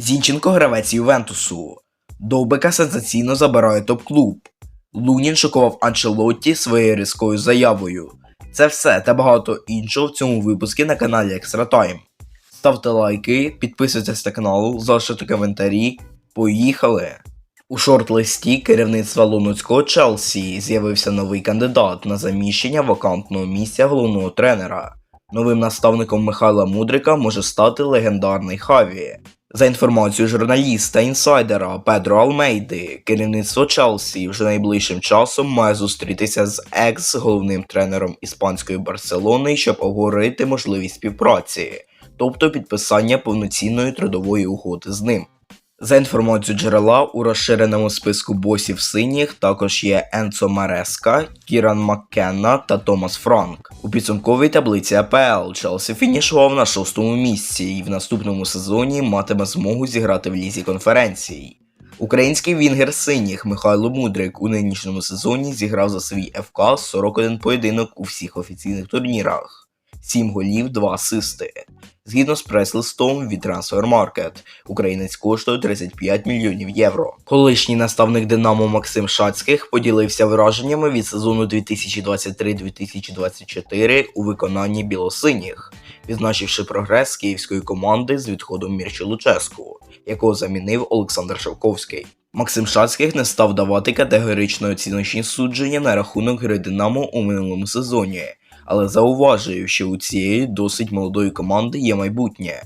Зінченко гравець Ювентусу. Довбика сенсаційно забирає топ-клуб. Лунін шокував Анчелотті своєю різкою заявою. Це все та багато іншого в цьому випуску на каналі Time. Ставте лайки, підписуйтесь на канал, залишайте коментарі. Поїхали! У шорт-листі керівництва лондонського Челсі з'явився новий кандидат на заміщення вакантного місця головного тренера. Новим наставником Михайла Мудрика може стати легендарний Хаві. За інформацією журналіста інсайдера Педро Алмейди, керівництво Челсі вже найближчим часом має зустрітися з екс-головним тренером іспанської Барселони, щоб обговорити можливість співпраці, тобто підписання повноцінної трудової угоди з ним. За інформацією джерела, у розширеному списку босів синіх також є Енцо Мареска, Кіран Маккенна та Томас Франк. У підсумковій таблиці АПЛ Челсі фінішував на шостому місці і в наступному сезоні матиме змогу зіграти в лізі конференцій. Український вінгер синіх Михайло Мудрик у нинішньому сезоні зіграв за свій ФК 41 поєдинок у всіх офіційних турнірах, 7 голів, 2 асисти. Згідно з прес-листом від Transfermarkt, українець коштує 35 мільйонів євро. Колишній наставник Динамо Максим Шацьких поділився враженнями від сезону 2023-2024 у виконанні білосиніх, відзначивши прогрес київської команди з відходом Мірчі Луческу, якого замінив Олександр Шавковський. Максим Шацьких не став давати категорично оціночні судження на рахунок гри Динамо у минулому сезоні але зауважую, що у цієї досить молодої команди є майбутнє.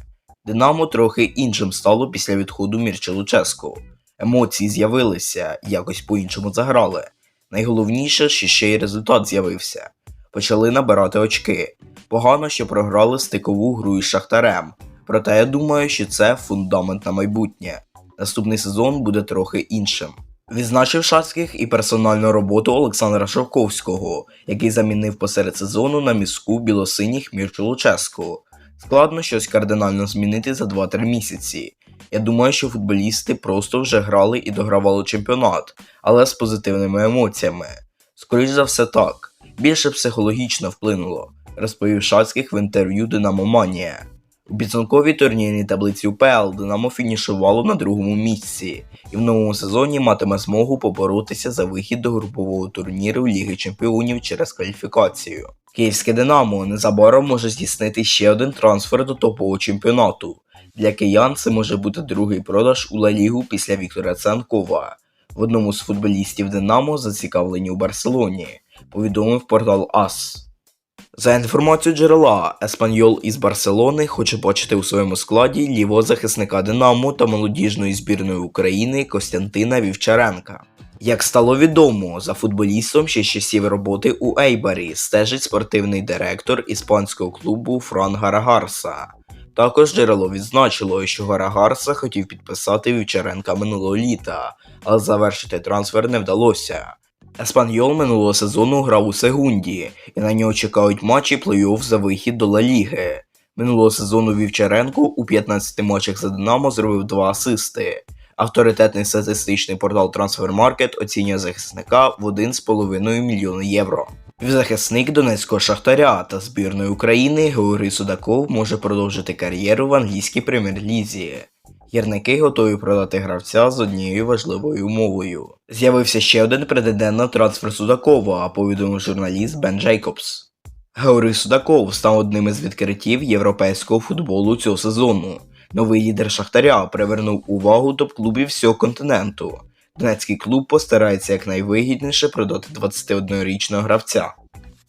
Динамо трохи іншим стало після відходу Мірча Луческу. Емоції з'явилися, якось по-іншому заграли. Найголовніше, що ще й результат з'явився. Почали набирати очки. Погано, що програли стикову гру із Шахтарем. Проте я думаю, що це фундамент на майбутнє. Наступний сезон буде трохи іншим. Відзначив Шацьких і персональну роботу Олександра Шовковського, який замінив посеред сезону на міську білосиніх Мірчу Луческу. Складно щось кардинально змінити за 2-3 місяці. Я думаю, що футболісти просто вже грали і догравали чемпіонат, але з позитивними емоціями. Скоріш за все так, більше психологічно вплинуло, розповів Шацьких в інтерв'ю Динамо Манія. У підсумковій турнірній таблиці УПЛ Динамо фінішувало на другому місці і в новому сезоні матиме змогу поборотися за вихід до групового турніру Ліги Чемпіонів через кваліфікацію. Київське Динамо незабаром може здійснити ще один трансфер до топового чемпіонату. Для киян це може бути другий продаж у Ла Лігу після Віктора Цанкова. В одному з футболістів Динамо зацікавлені у Барселоні, повідомив портал АС. За інформацією джерела, Еспаньол із Барселони хоче бачити у своєму складі лівого захисника Динамо та молодіжної збірної України Костянтина Вівчаренка. Як стало відомо, за футболістом ще з часів роботи у Ейбарі стежить спортивний директор іспанського клубу Фран Гарагарса. Також джерело відзначило, що Гарагарса хотів підписати Вівчаренка минулого літа, але завершити трансфер не вдалося. Еспаньол минулого сезону грав у Сегунді, і на нього чекають матчі плей-офф за вихід до Ла Ліги. Минулого сезону Вівчаренко у 15 матчах за Динамо зробив два асисти. Авторитетний статистичний портал Transfermarkt оцінює захисника в 1,5 мільйона євро. Захисник Донецького Шахтаря та збірної України Георгій Судаков може продовжити кар'єру в англійській прем'єр-лізі. Гірники готові продати гравця з однією важливою умовою. З'явився ще один претендент на трансфер Судакова, повідомив журналіст Бен Джейкобс. Георгій Судаков став одним із відкриттів європейського футболу цього сезону. Новий лідер Шахтаря привернув увагу топ-клубів всього континенту. Донецький клуб постарається якнайвигідніше продати 21-річного гравця.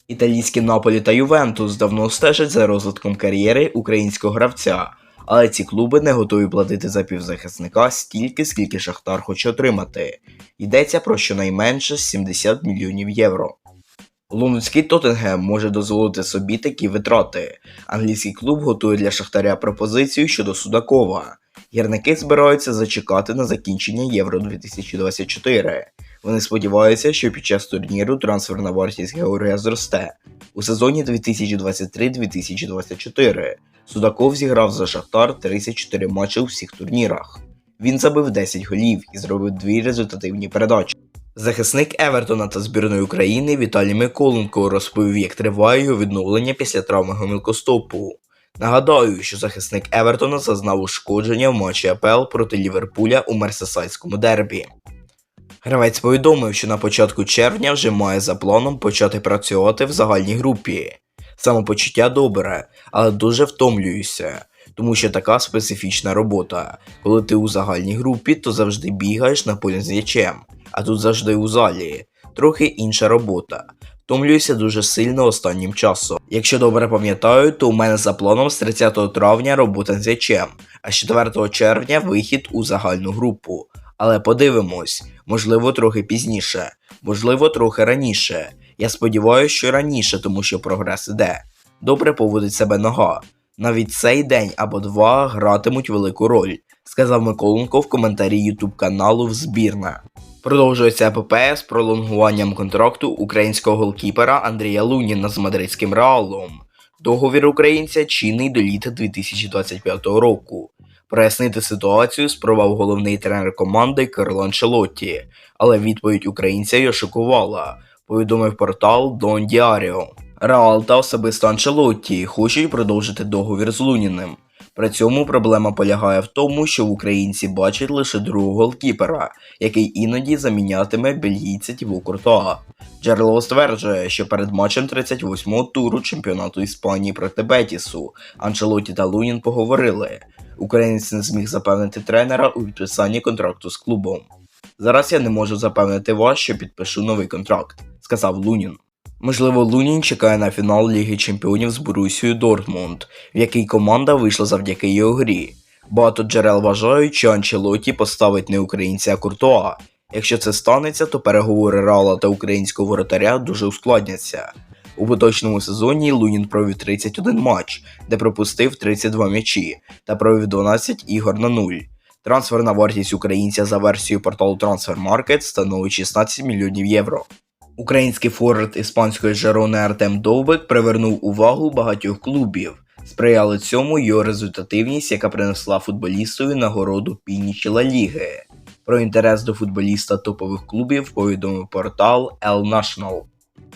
Італійські Наполі та Ювентус давно стежать за розвитком кар'єри українського гравця але ці клуби не готові платити за півзахисника стільки, скільки Шахтар хоче отримати. Йдеться про щонайменше 70 мільйонів євро. Лондонський Тоттенгем може дозволити собі такі витрати. Англійський клуб готує для Шахтаря пропозицію щодо Судакова. Гірники збираються зачекати на закінчення Євро 2024. Вони сподіваються, що під час турніру трансферна вартість Георгія зросте у сезоні 2023-2024. Судаков зіграв за Шахтар 34 матчі у всіх турнірах. Він забив 10 голів і зробив дві результативні передачі. Захисник Евертона та збірної України Віталій Миколенко розповів, як триває його відновлення після травми гомілкостопу. Нагадаю, що захисник Евертона зазнав ушкодження в матчі АПЛ проти Ліверпуля у Мерсесайдському дербі. Гравець повідомив, що на початку червня вже має за планом почати працювати в загальній групі. Самопочуття добре, але дуже втомлююся, тому що така специфічна робота. Коли ти у загальній групі, то завжди бігаєш на полі з м'ячем, а тут завжди у залі. Трохи інша робота. Втомлююся дуже сильно останнім часом. Якщо добре пам'ятаю, то у мене за планом з 30 травня робота з м'ячем, а з 4 червня вихід у загальну групу. Але подивимось, можливо, трохи пізніше, можливо, трохи раніше. Я сподіваюся, що раніше, тому що прогрес іде. Добре поводить себе нога. Навіть цей день або два гратимуть велику роль, сказав Миколенко в коментарі ютуб каналу збірна. Продовжується епопея з пролонгуванням контракту українського голкіпера Андрія Луніна з мадридським реалом. Договір українця чинний до літа 2025 року. Прояснити ситуацію спробував головний тренер команди Карло Анчелотті, але відповідь українця його шокувала, повідомив портал Дон Діаріо. Реал та особисто Анчелотті хочуть продовжити договір з Луніним. При цьому проблема полягає в тому, що в українці бачать лише другого голкіпера, який іноді замінятиме бельгійця Тіву Куртуа. Джерело стверджує, що перед матчем 38-го туру чемпіонату Іспанії проти Бетісу Анчелоті та Лунін поговорили. Українець не зміг запевнити тренера у підписанні контракту з клубом. Зараз я не можу запевнити вас, що підпишу новий контракт, сказав Лунін. Можливо, Лунін чекає на фінал Ліги Чемпіонів з Борусією Дортмунд, в який команда вийшла завдяки його грі. Багато джерел вважають, що Анчелоті поставить не українця а Куртуа. Якщо це станеться, то переговори Рала та українського воротаря дуже ускладняться. У поточному сезоні Лунін провів 31 матч, де пропустив 32 м'ячі та провів 12 ігор на 0. Трансферна вартість українця за версією порталу Transfermarkt становить 16 мільйонів євро. Український форвард іспанської Жерони Артем Довбик привернув увагу багатьох клубів. Сприяли цьому його результативність, яка принесла футболістові нагороду Пінічі Ла Ліги. Про інтерес до футболіста топових клубів повідомив портал El National.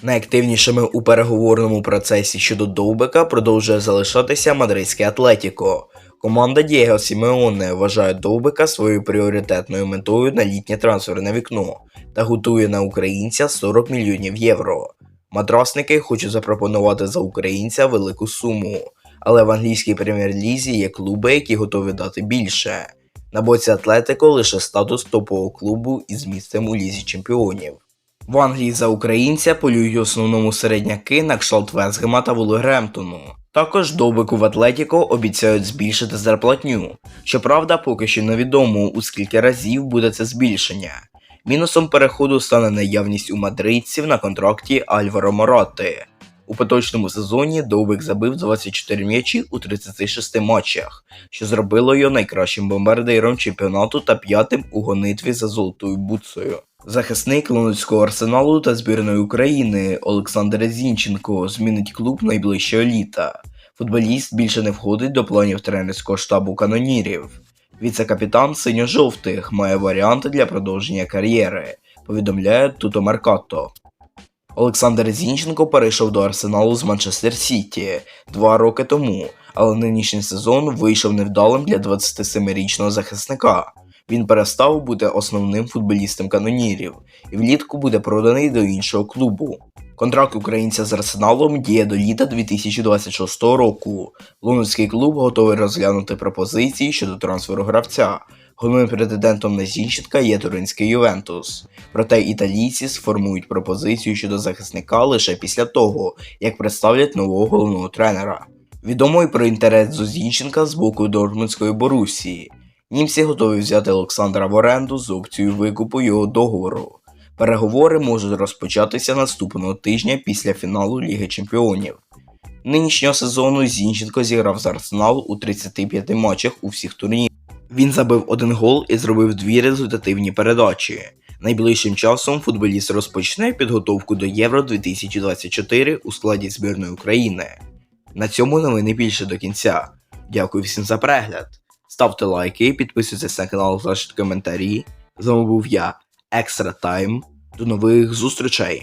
Найактивнішими у переговорному процесі щодо Довбика продовжує залишатися мадридське Атлетіко. Команда Дієго Сімеоне вважає Довбика своєю пріоритетною метою на літнє трансферне вікно та готує на українця 40 мільйонів євро. Матрасники хочуть запропонувати за українця велику суму, але в англійській прем'єр-лізі є клуби, які готові дати більше. На боці Атлетико лише статус топового клубу із місцем у лізі чемпіонів. В Англії за українця полюють в основному середняки на кшталт Весгема та Вулгремптону. Також Довбику в Атлетіко обіцяють збільшити зарплатню. Щоправда, поки що невідомо, у скільки разів буде це збільшення. Мінусом переходу стане наявність у мадридців на контракті Альваро Морати. У поточному сезоні Довбик забив 24 м'ячі у 36 матчах, що зробило його найкращим бомбардиром чемпіонату та п'ятим у гонитві за золотою бутсою. Захисник Лондонського арсеналу та збірної України Олександр Зінченко змінить клуб найближчого літа. Футболіст більше не входить до планів тренерського штабу канонірів. Віце-капітан синьо-жовтих має варіанти для продовження кар'єри, повідомляє Туто Меркато. Олександр Зінченко перейшов до Арсеналу з Манчестер Сіті два роки тому, але нинішній сезон вийшов невдалим для 27-річного захисника. Він перестав бути основним футболістом канонірів і влітку буде проданий до іншого клубу. Контракт українця з Арсеналом діє до літа 2026 року. Лондонський клуб готовий розглянути пропозиції щодо трансферу гравця. Головним претендентом на Зінченка є туринський Ювентус. Проте італійці сформують пропозицію щодо захисника лише після того, як представлять нового головного тренера. Відомо й про інтерес до Зінченка з боку Дортмундської Борусії. Німці готові взяти Олександра в оренду з опцією викупу його договору. Переговори можуть розпочатися наступного тижня після фіналу Ліги Чемпіонів. Нинішнього сезону Зінченко зіграв з Арсенал у 35 матчах у всіх турнірах. Він забив один гол і зробив дві результативні передачі. Найближчим часом футболіст розпочне підготовку до Євро 2024 у складі збірної України. На цьому новини більше до кінця. Дякую всім за перегляд. Ставте лайки, підписуйтесь на канал, залиште коментарі. З вами був я, Екстра Тайм. До нових зустрічей!